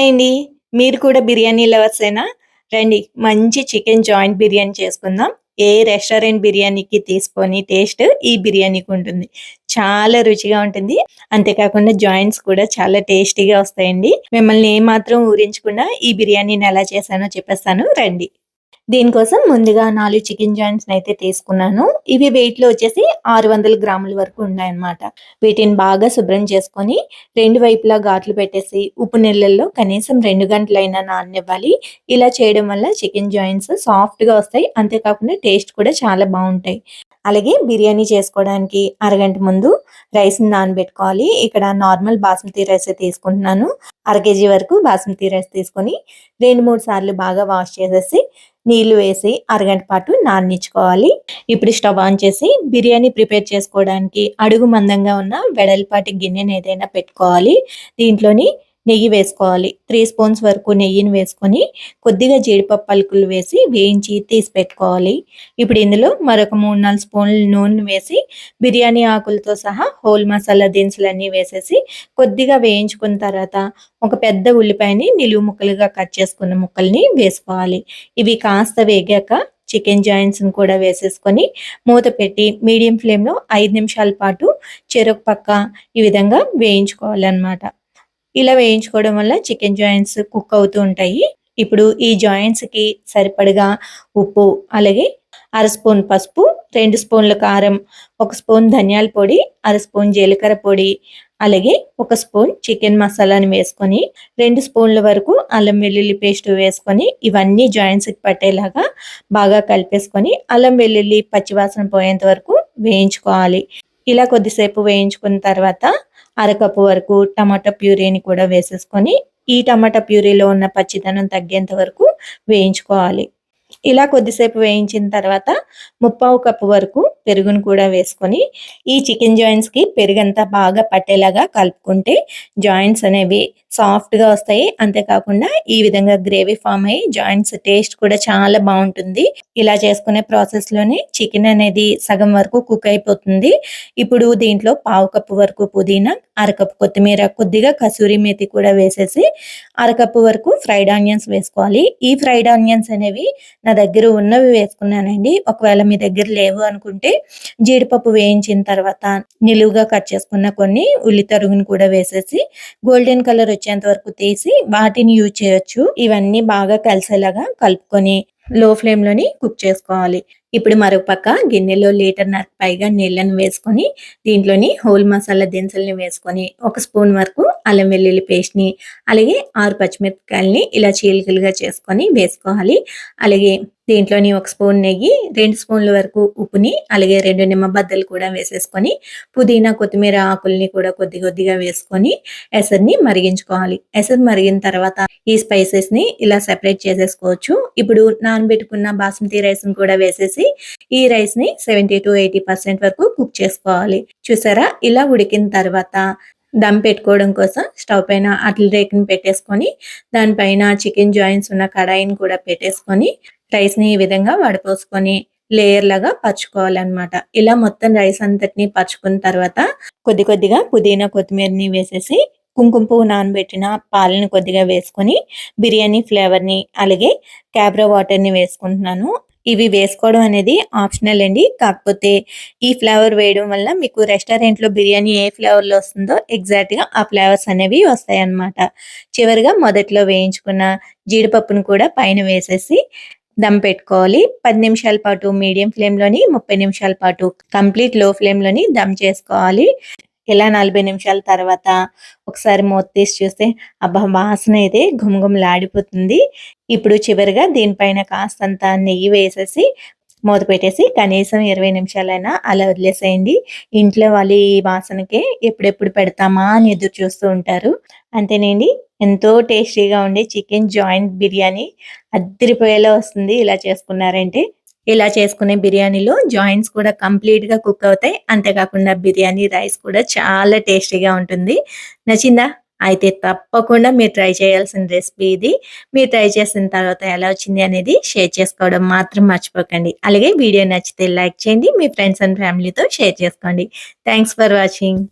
Hi అండి మీరు కూడా బిర్యానీ లవర్సేనా? రండి మంచి చికెన్ జాయింట్ బిర్యానీ చేసుకుందాం. ఏ రెస్టారెంట్ బిర్యానీకి తీసుకొని టేస్ట్ ఈ బిర్యానీకి ఉంటుంది. చాలా రుచిగా ఉంటుంది. అంతేకాకుండా జాయింట్స్ కూడా చాలా టేస్టీగా వస్తాయండి. మిమ్మల్ని ఏమాత్రం ఊరించకుండా ఈ బిర్యానీని ఎలా చేశానో చెప్పేస్తాను. రండి. దీనికోసం ముందుగా నాలుగు చికెన్ జాయింట్స్ అయితే తీసుకున్నాను. ఇవి వెయిట్లో వచ్చేసి ఆరు వందల గ్రాముల వరకు ఉన్నాయన్నమాట. వీటిని బాగా శుభ్రం చేసుకొని రెండు వైపులా ఘాట్లు పెట్టేసి ఉప్పు నీళ్ళల్లో కనీసం రెండు గంటలైనా నాననివ్వాలి. ఇలా చేయడం వల్ల చికెన్ జాయింట్స్ సాఫ్ట్గా వస్తాయి. అంతేకాకుండా టేస్ట్ కూడా చాలా బాగుంటాయి. అలాగే బిర్యానీ చేసుకోవడానికి అరగంట ముందు రైస్ని నానబెట్టుకోవాలి. ఇక్కడ నార్మల్ బాస్మతి రైస్ తీసుకుంటున్నాను. అర కేజీ వరకు బాస్మతి రైస్ తీసుకొని రెండు మూడు సార్లు బాగా వాష్ చేసేసి నీళ్ళు వేసి అరగంట పాటు నాననిచ్చుకోవాలి. ఇప్పుడు స్టవ్ ఆన్ చేసి బిర్యానీ ప్రిపేర్ చేసుకోవడానికి అడుగు మందంగా ఉన్న వెడల్పాటి గిన్నెని ఏదైనా పెట్టుకోవాలి. దీంట్లోని నెయ్యి వేసుకోవాలి. త్రీ స్పూన్స్ వరకు నెయ్యిని వేసుకొని కొద్దిగా జీడిపప్పు పలుకులు వేసి వేయించి తీసి పెట్టుకోవాలి. ఇప్పుడు ఇందులో మరొక మూడు నాలుగు స్పూన్లు నూనె వేసి బిర్యానీ ఆకులతో సహా హోల్ మసాలా దినుసులన్నీ వేసేసి కొద్దిగా వేయించుకున్న తర్వాత ఒక పెద్ద ఉల్లిపాయని నిలువు ముక్కలుగా కట్ చేసుకున్న ముక్కల్ని వేసుకోవాలి. ఇవి కాస్త వేగాక చికెన్ జాయింట్స్ని కూడా వేసేసుకొని మూత పెట్టి మీడియం ఫ్లేమ్లో ఐదు నిమిషాల పాటు చెరొక పక్క ఈ విధంగా వేయించుకోవాలన్నమాట. ఇలా వేయించుకోవడం వల్ల చికెన్ జాయింట్స్ కుక్ అవుతూ ఉంటాయి. ఇప్పుడు ఈ జాయింట్స్కి సరిపడగా ఉప్పు అలాగే అర స్పూన్ పసుపు రెండు స్పూన్ల కారం ఒక స్పూన్ ధనియాల పొడి అర స్పూన్ జీలకర్ర పొడి అలాగే ఒక స్పూన్ చికెన్ మసాలాని వేసుకొని రెండు స్పూన్ల వరకు అల్లం వెల్లుల్లి పేస్ట్ వేసుకొని ఇవన్నీ జాయింట్స్కి పట్టేలాగా బాగా కలిపేసుకొని అల్లం వెల్లుల్లి పచ్చివాసన పోయేంత వరకు వేయించుకోవాలి. ఇలా కొద్దిసేపు వేయించుకున్న తర్వాత అరకప్పు వరకు టమాటా ప్యూరీని కూడా వేసేసుకొని ఈ టమాటా ప్యూరీలో ఉన్న పచ్చిదనం తగ్గేంత వరకు వేయించుకోవాలి. ఇలా కొద్దిసేపు వేయించిన తర్వాత ముప్పావు కప్పు వరకు పెరుగును కూడా వేసుకొని ఈ చికెన్ జాయింట్స్కి పెరుగంతా బాగా పట్టేలాగా కలుపుకుంటే జాయింట్స్ అనేవి సాఫ్ట్గా వస్తాయి. అంతేకాకుండా ఈ విధంగా గ్రేవీ ఫామ్ అయ్యి జాయింట్స్ టేస్ట్ కూడా చాలా బాగుంటుంది. ఇలా చేసుకునే ప్రాసెస్లోనే చికెన్ అనేది సగం వరకు కుక్ అయిపోతుంది. ఇప్పుడు దీంట్లో పావు కప్పు వరకు పుదీనా అరకప్పు కొత్తిమీర కొద్దిగా కసూరి మేతి కూడా వేసేసి అరకప్పు వరకు ఫ్రైడ్ ఆనియన్స్ వేసుకోవాలి. ఈ ఫ్రైడ్ ఆనియన్స్ అనేవి నా దగ్గర ఉన్నవి వేసుకున్నానండి. ఒకవేళ మీ దగ్గర లేవు అనుకుంటే జీడిపప్పు వేయించిన తర్వాత నిలువుగా కట్ చేసుకున్న కొన్ని ఉల్లి తరుగుని కూడా వేసేసి గోల్డెన్ కలర్ వచ్చేంత వరకు తీసి వాటిని యూజ్ చేయొచ్చు. ఇవన్నీ బాగా కలిసేలాగా కలుపుకొని లో ఫ్లేమ్లోని కుక్ చేసుకోవాలి. ఇప్పుడు మరొక పక్క గిన్నెలో లీటర్నర పైగా నీళ్ళని వేసుకొని దీంట్లోని హోల్ మసాలా దినుసుల్ని వేసుకొని ఒక స్పూన్ వరకు అల్లం వెల్లుల్లి పేస్ట్ని అలాగే ఆరు పచ్చిమిరపకాయలని ఇలా చీలికలుగా చేసుకొని వేసుకోవాలి. అలాగే దీంట్లోని ఒక స్పూన్ నెయ్యి రెండు స్పూన్ల వరకు ఉప్పుని అలాగే రెండు నిమ్మబద్దలు కూడా వేసేసుకొని పుదీనా కొత్తిమీర ఆకుల్ని కూడా కొద్ది కొద్దిగా వేసుకొని ఎసర్ని మరిగించుకోవాలి. ఎసర్ మరిగిన తర్వాత ఈ స్పైసెస్ని ఇలా సెపరేట్ చేసేసుకోవచ్చు. ఇప్పుడు నానబెట్టుకున్న బాస్మతి రైస్ని కూడా వేసేసి ఈ రైస్ని సెవెంటీ టు ఎయిటీ పర్సెంట్ వరకు కుక్ చేసుకోవాలి. చూసారా? ఇలా ఉడికిన తర్వాత దమ్ పెట్టుకోవడం కోసం స్టవ్ పైన అట్ల రేకుని పెట్టేసుకొని దానిపైన చికెన్ జాయింట్స్ ఉన్న కడాయిని కూడా పెట్టేసుకొని రైస్ని ఈ విధంగా వడపోసుకొని లేయర్ లాగా పరుచుకోవాలన్నమాట. ఇలా మొత్తం రైస్ అంతటిని పరుచుకున్న తర్వాత కొద్ది కొద్దిగా పుదీనా కొత్తిమీరని వేసేసి కుంకుమ పువ్వు నానబెట్టిన పాలని కొద్దిగా వేసుకొని బిర్యానీ ఫ్లేవర్ని అలాగే క్యాబ్రా వాటర్ని వేసుకుంటున్నాను. ఇవి వేసుకోవడం అనేది ఆప్షనల్ అండి. కాకపోతే ఈ ఫ్లేవర్ వేయడం వల్ల మీకు రెస్టారెంట్లో బిర్యానీ ఏ ఫ్లేవర్లో వస్తుందో ఎగ్జాక్ట్గా ఆ ఫ్లేవర్స్ అనేవి వస్తాయి అన్నమాట చివరిగా మొదట్లో వేయించుకున్న జీడిపప్పును కూడా పైన వేసేసి దమ్ పెట్టుకోవాలి. పది నిమిషాల పాటు మీడియం ఫ్లేమ్లోని ముప్పై నిమిషాల పాటు కంప్లీట్లో ఫ్లేమ్లోని దమ్ చేసుకోవాలి. ఇలా నలభై నిమిషాల తర్వాత ఒకసారి మూత తీసి చూస్తే అబ్బా వాసన అయితే గుమగుమలాడిపోతుంది ఇప్పుడు చివరిగా దీనిపైన కాస్తంత నెయ్యి వేసేసి మూత పెట్టేసి కనీసం ఇరవై నిమిషాలైనా అలా వదిలేసేయండి. ఇంట్లో వాళ్ళు ఈ వాసనకే ఎప్పుడెప్పుడు పెడతామా అని ఎదురు చూస్తూ ఉంటారు. అంతేనండి. ఎంతో టేస్టీగా ఉండే చికెన్ జాయింట్ బిర్యానీ అద్దరిపోయేలా వస్తుంది ఇలా చేసుకున్నారంటే. ఇలా చేసుకునే బిర్యానీలో జాయింట్స్ కూడా కంప్లీట్గా కుక్ అవుతాయి. అంతేకాకుండా బిర్యానీ రైస్ కూడా చాలా టేస్టీగా ఉంటుంది. నచ్చిందా? అయితే తప్పకుండా మీరు ట్రై చేయాల్సిన రెసిపీ ఇది. మీరు ట్రై చేసిన తర్వాత ఎలా వచ్చింది అనేది షేర్ చేసుకోవడం మాత్రం మర్చిపోకండి. అలాగే వీడియో నచ్చితే లైక్ చేయండి. మీ ఫ్రెండ్స్ అండ్ ఫ్యామిలీతో షేర్ చేసుకోండి. Thanks for watching.